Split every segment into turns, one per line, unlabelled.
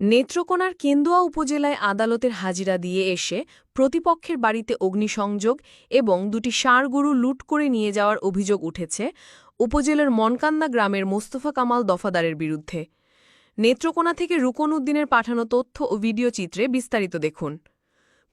নেত্রকোনার কেন্দুয়া উপজেলায় আদালতের হাজিরা দিয়ে এসে প্রতিপক্ষের বাড়িতে অগ্নিসংযোগ এবং দুটি গরু লুট করে নিয়ে যাওয়ার অভিযোগ উঠেছে উপজেলার মনকান্দা গ্রামের মোস্তফা কামাল দফাদারের বিরুদ্ধে। নেত্রকোনা থেকে রুকন উদ্দিনের পাঠানো তথ্য ও ভিডিও চিত্রে বিস্তারিত দেখুন।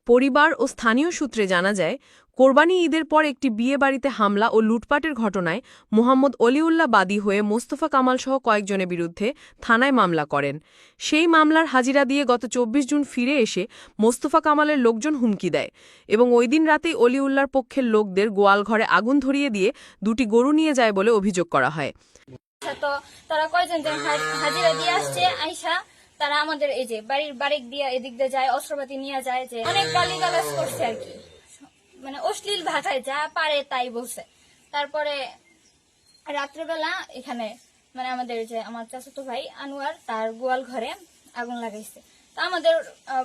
পরিবার ও স্থানীয় সূত্রে জানা যায় কোরবানি ঈদের পর একটি বিয়ে বাড়িতে হামলা ও লুটপাটের ঘটনায় মোহাম্মদ অলিউল্লাহ বাদী হয়ে মোস্তফা কামাল সহ কয়েকজনের বিরুদ্ধে থানায় মামলা করেন। সেই মামলার হাজিরা দিয়ে গত চব্বিশ জুন ফিরে এসে মোস্তফা কামালের লোকজন হুমকি দেয় এবং ওই দিন রাতেই অলিউল্লার পক্ষের লোকদের গোয়াল ঘরে আগুন ধরিয়ে দিয়ে দুটি গরু নিয়ে যায় বলে অভিযোগ করা হয়।
আচ্ছা, তো তারা কয়জন হাজিরা দিয়ে আসছে আইসা? তারা আমাদের এই যে বাড়ির বাড়ি দিয়ে এদিক দিয়ে যায়, অস্ত্রপাতি নিয়ে যায় যে অনেক গালি গালাজ করছে আর কি। মানে অশ্লীল ভাষায় যা পারে তাই বলছে। তারপরে রাত্রেবেলা এখানে মানে আমাদের যে আমার চাচাতো ভাই আনোয়ার, তার গোয়াল ঘরে আগুন লাগাইছে। তা আমাদের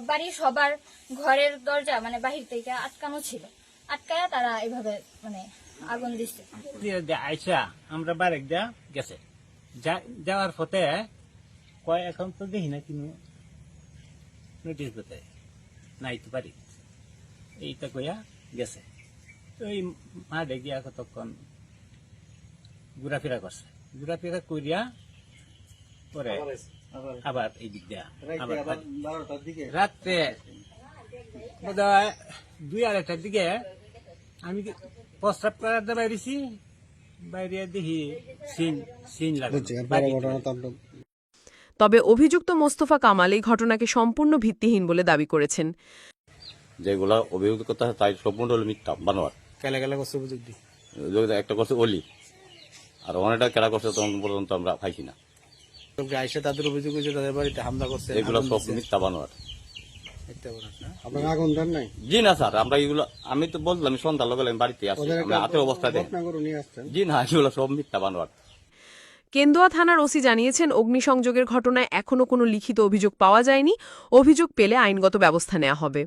বাড়ির সবার ঘরের দরজা মানে বাহির থেকে আটকানো ছিল। আটকায়া তারা এইভাবে মানে আগুন দিচ্ছে।
আইসা, আমরা বারেক দেয়া গেছে। যা- যাওয়ার পথে কয় এখন তো দেখি না কিনু নোটিশ দিতে নাইতে পারি এইটা কইয়া গেছে। এই মাঠে গিয়া কতক্ষণ ঘোরাফেরা করছে। ঘোরাফেরা করিয়া পরে আবার এই দিক দেয়া আবার রাত্রে বোধহয় দুই আড়াইটার দিকে আমি কি প্রস্রাব করাতে বাইরেছি বাইরে দেখি সিন সিন লাগে
তবে অভিযুক্ত মোস্তফা কামাল এই ঘটনাকে সম্পূর্ণ ভিত্তিহীন বলে দাবি করেছেন।
যেগুলা অভিযোগতা তাই সম্পূর্ণ হলো মিথ্যা বানোয়ার
কেলা কেলা করছে বুঝি
একটা করছে অলি আর অনেকটা কেরা করছে তখন পর্যন্ত আমরা পাইছি না।
আইসা তাদের অভিযোগ হয়েছে তাদের বাড়িতে হামলা করছে
এগুলো সব মিথ্যা বানোয়ার
আপনার আগুন দেন নাই?
জি না স্যার আমরা এগুলো আমি তো বললাম সন্ধ্যা লগে আমি বাড়িতে আসছি আমরা হাতে অবস্থাতে জি না এগুলো সব মিথ্যা বানোয়ার
কেন্দুয়া থানার ওসি জানিয়েছেন, অগ্নিসংযোগের ঘটনায় এখনও কোনো লিখিত অভিযোগ পাওয়া যায়নি। অভিযোগ পেলে আইনগত ব্যবস্থা নেওয়া হবে।